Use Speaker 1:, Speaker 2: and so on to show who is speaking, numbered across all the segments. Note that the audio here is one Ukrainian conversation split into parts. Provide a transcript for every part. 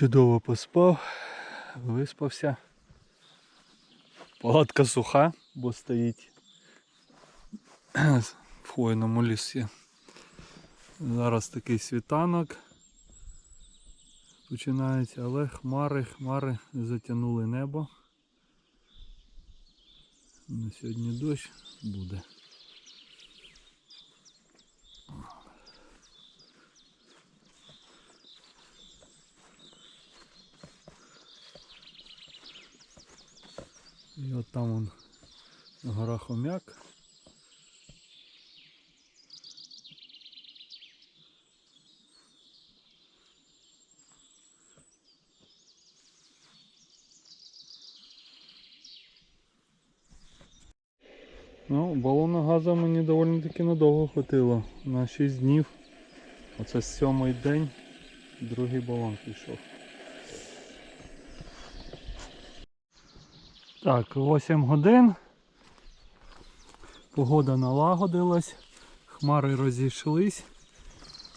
Speaker 1: Чудово поспав, виспався. Палатка суха, бо стоїть в хвойному лісі. Зараз такий світанок починається, але хмари, хмари затягнули небо. На сьогодні дощ буде. І от там он гора Хомяк. Ну, балона газу мені доволі таки надовго хватило. На 6 днів. Оце сьомий день, другий балон пішов. Так, 8 годин. Погода налагодилась, хмари розійшлись.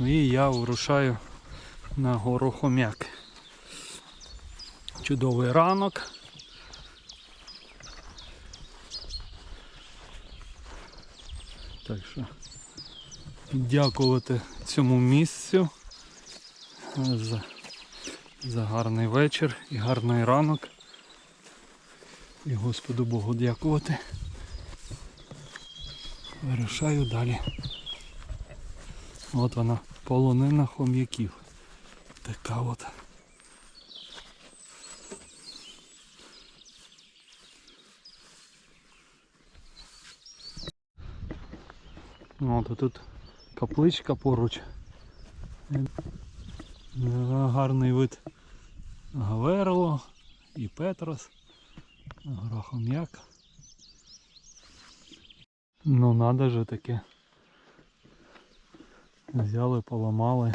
Speaker 1: І я вирушаю на гору Хом'як. Чудовий ранок. Так що дякувати цьому місцю за, за гарний вечір і гарний ранок. І Господу Богу дякувати. Вирушаю далі. От вона, полонина хом'яків. Така от. От тут капличка поруч. Гарний вид Гаверло і Петрос. Грохом'як. Ну надо же таке. Взяли, поламали.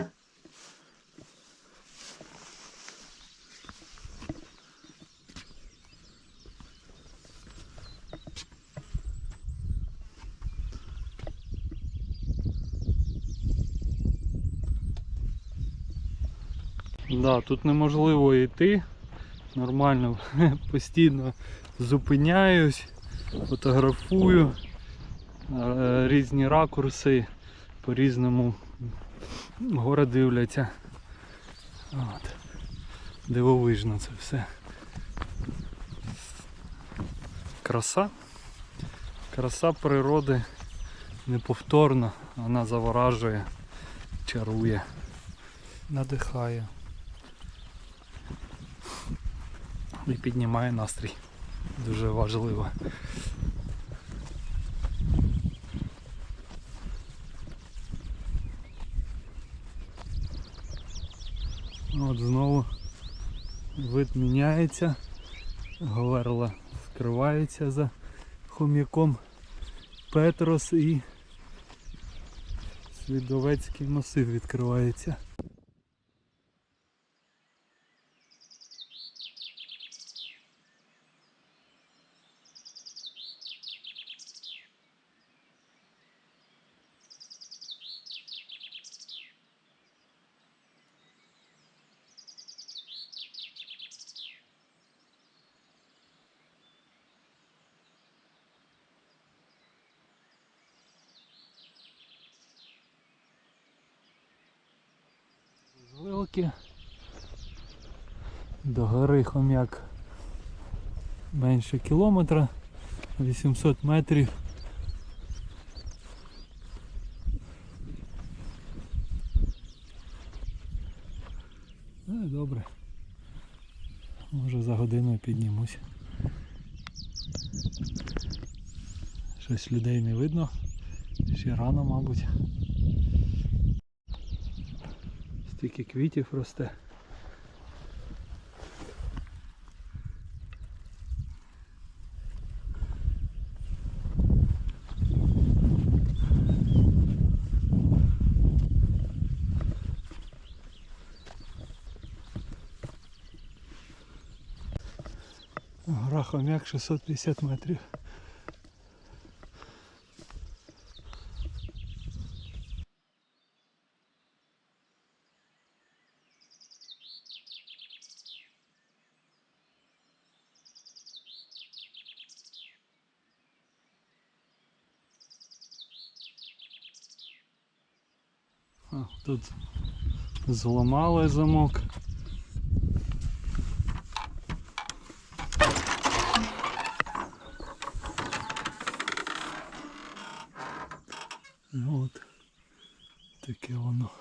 Speaker 1: Да, тут неможливо йти нормально, постійно зупиняюсь, фотографую е, різні ракурси, по-різному гори дивляться. От. Дивовижно це все. Краса. Краса природи неповторна, вона заворажує, чарує, надихає. І піднімає настрій. Дуже важливо. От знову вид міняється, говерла скривається за хом'яком Петрос і Свідовецький масив відкривається. Вилки до гори хом'як менше кілометра, 800 метрів. Ну і добре. Може за годину піднімусь. Щось людей не видно. Ще рано, мабуть. Стільки квітів росте. Гора Хомяк 650 метрів. Тут зламали замок. От таке воно.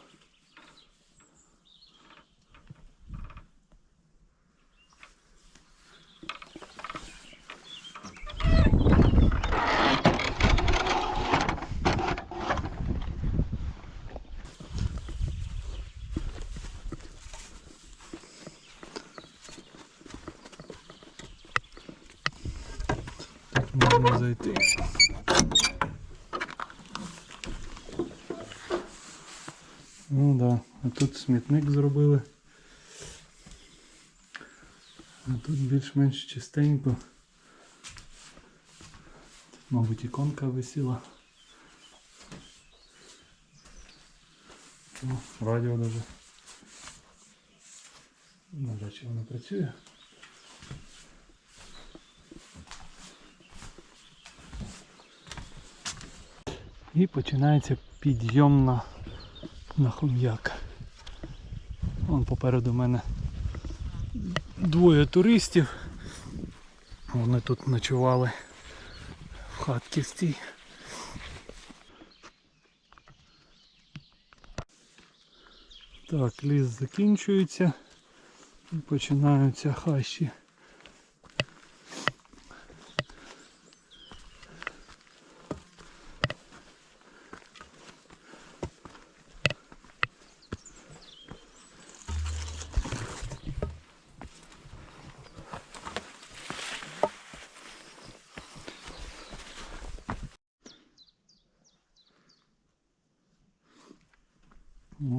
Speaker 1: Можна зайти. Ну да, а тут смітник зробили. А тут більш-менш чистенько. Тут, мабуть, іконка висіла. О, радіо даже. Навряд чи воно працює. І починається підйом на, на хом'як. Вон попереду мене двоє туристів. Вони тут ночували в хатці стій. Так, ліс закінчується і починаються хащі.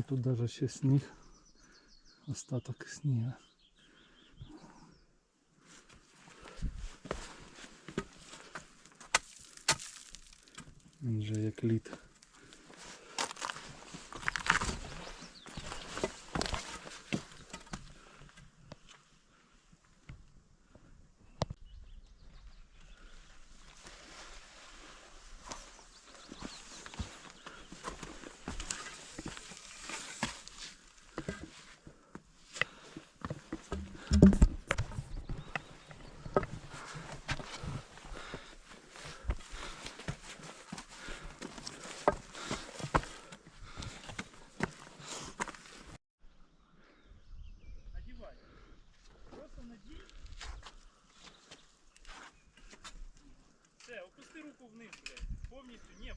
Speaker 1: Ну тут даже ще сніг. Остаток сніга. Він же як лід.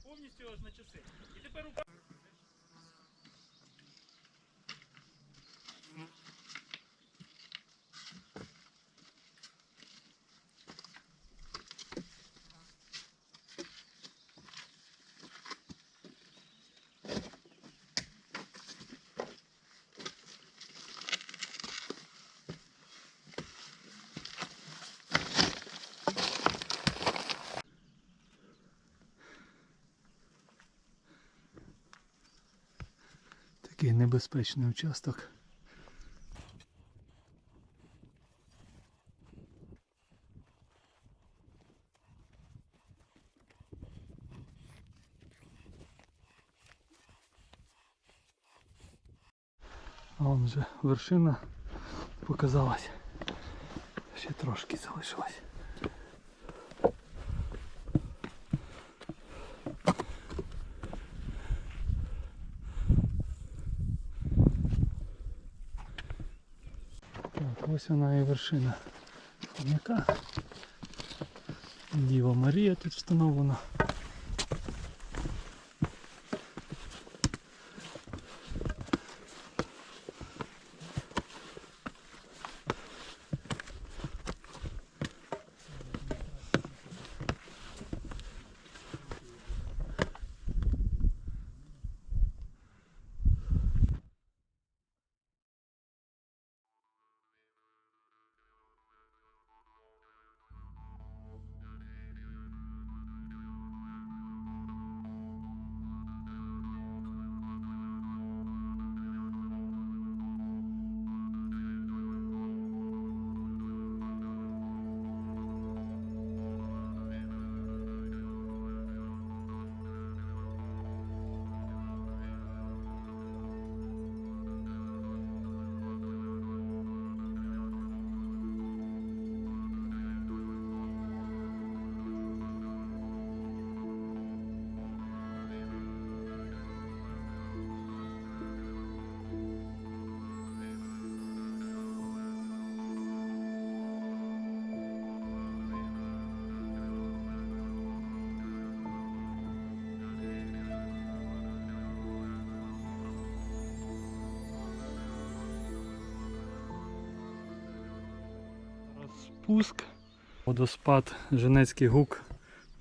Speaker 2: Повністю, ні, аж на часи. І тепер
Speaker 1: Такий небезпечний участок. А вон вже вершина показалась. Ще трошки залишилось. Так, ось вершина хомяка. Діва Марія тут встановлена. Спуск. Водоспад Женецький гук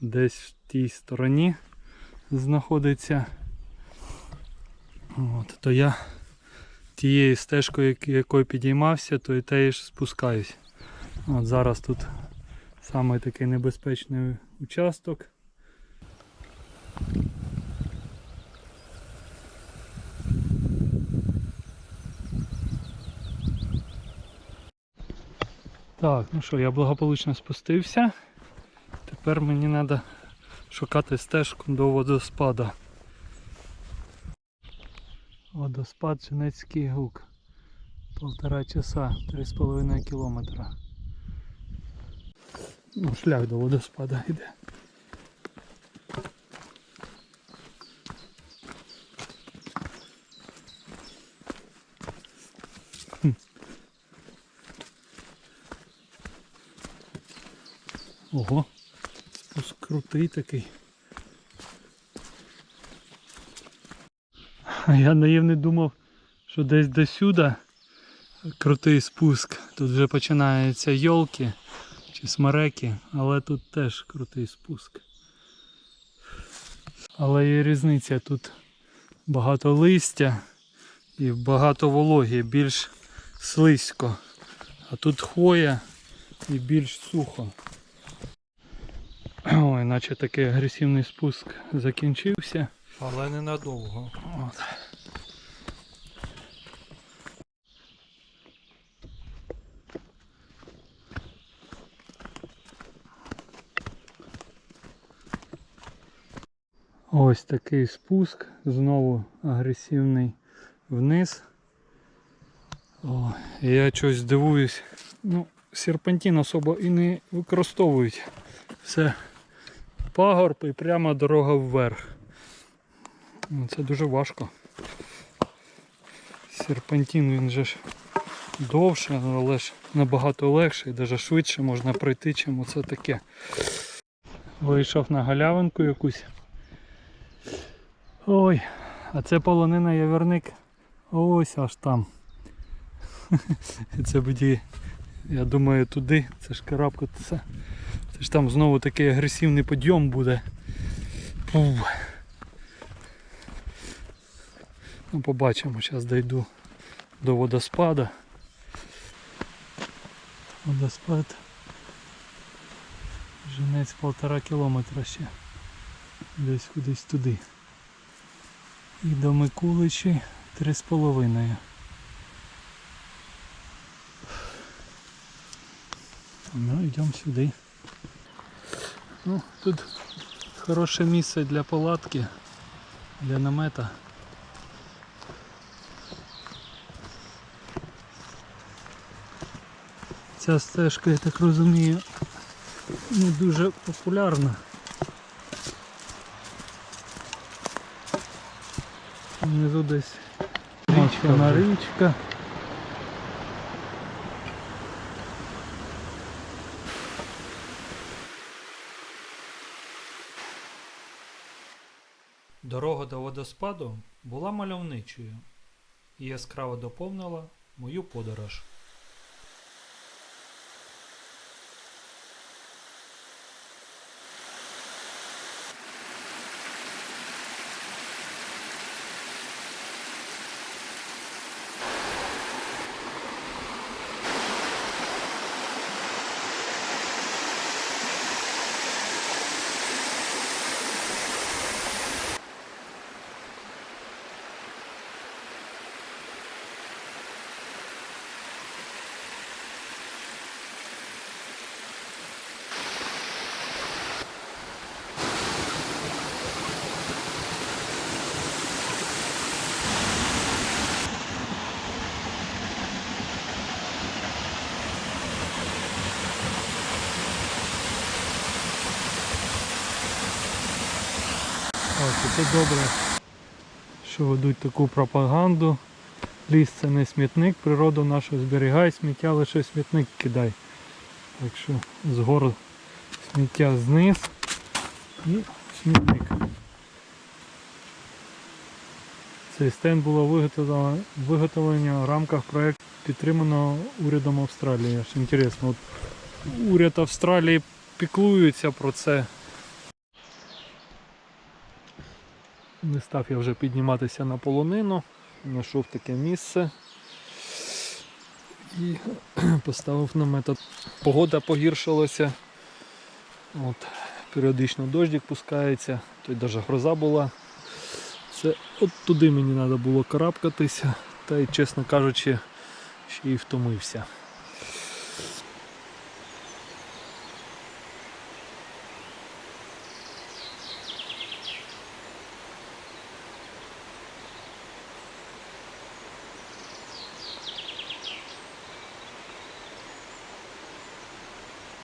Speaker 1: десь в тій стороні знаходиться. От, то я тією стежкою, якою підіймався, то і теж спускаюсь. От зараз тут саме такий небезпечний участок. Так, ну що, я благополучно спустився. Тепер мені треба шукати стежку до водоспада. Водоспад Женецький гук. Полтора часа, три з половиною кілометра. Ну, шлях до водоспада йде. Ого, спуск крутий такий. Я наївний думав, що десь до сюди крутий спуск. Тут вже починаються йолки чи смереки, але тут теж крутий спуск. Але є різниця, тут багато листя і багато вологі, більш слизько. А тут хвоя і більш сухо. Ой, наче такий агресивний спуск закінчився.
Speaker 3: Але ненадовго.
Speaker 1: От. Ось такий спуск, знову агресивний вниз. О, я щось дивуюсь. Ну, серпантин особо і не використовують. Все пагорб і прямо дорога вверх. Ну, Це дуже важко. Серпантин він же ж довше, але ж набагато легше і навіть швидше можна пройти, чим оце таке. Вийшов на галявинку якусь. Ой, а це полонина яверник. Ось аж там. Це буде, я думаю, туди. Це ж карабкатися. Це ж там знову такий агресивний підйом буде. Пух. Ну, побачимо, зараз дійду до водоспада. Водоспад. Женець полтора кілометра ще. Десь кудись туди. І до Микуличі три з половиною. Ну, йдемо сюди. Ну, тут хороше місце для палатки, для намета. Ця стежка, я так розумію, не дуже популярна. Внизу десь річка на річка.
Speaker 3: Дорога до водоспаду була мальовничою і яскраво доповнила мою подорож.
Speaker 1: це добре, що ведуть таку пропаганду. Ліс це не смітник, природу нашу зберігай, сміття лише смітник кидай. Так що з сміття зниз і смітник. Цей стенд було виготовлено, виготовлено в рамках проєкту підтриманого урядом Австралії. Аж інтересно, от уряд Австралії піклується про це. Не став я вже підніматися на полонину, знайшов таке місце і поставив намет. Погода погіршилася. От, періодично дощик пускається, й навіть гроза була. Це от туди мені треба було карабкатися, та й, чесно кажучи, ще й втомився.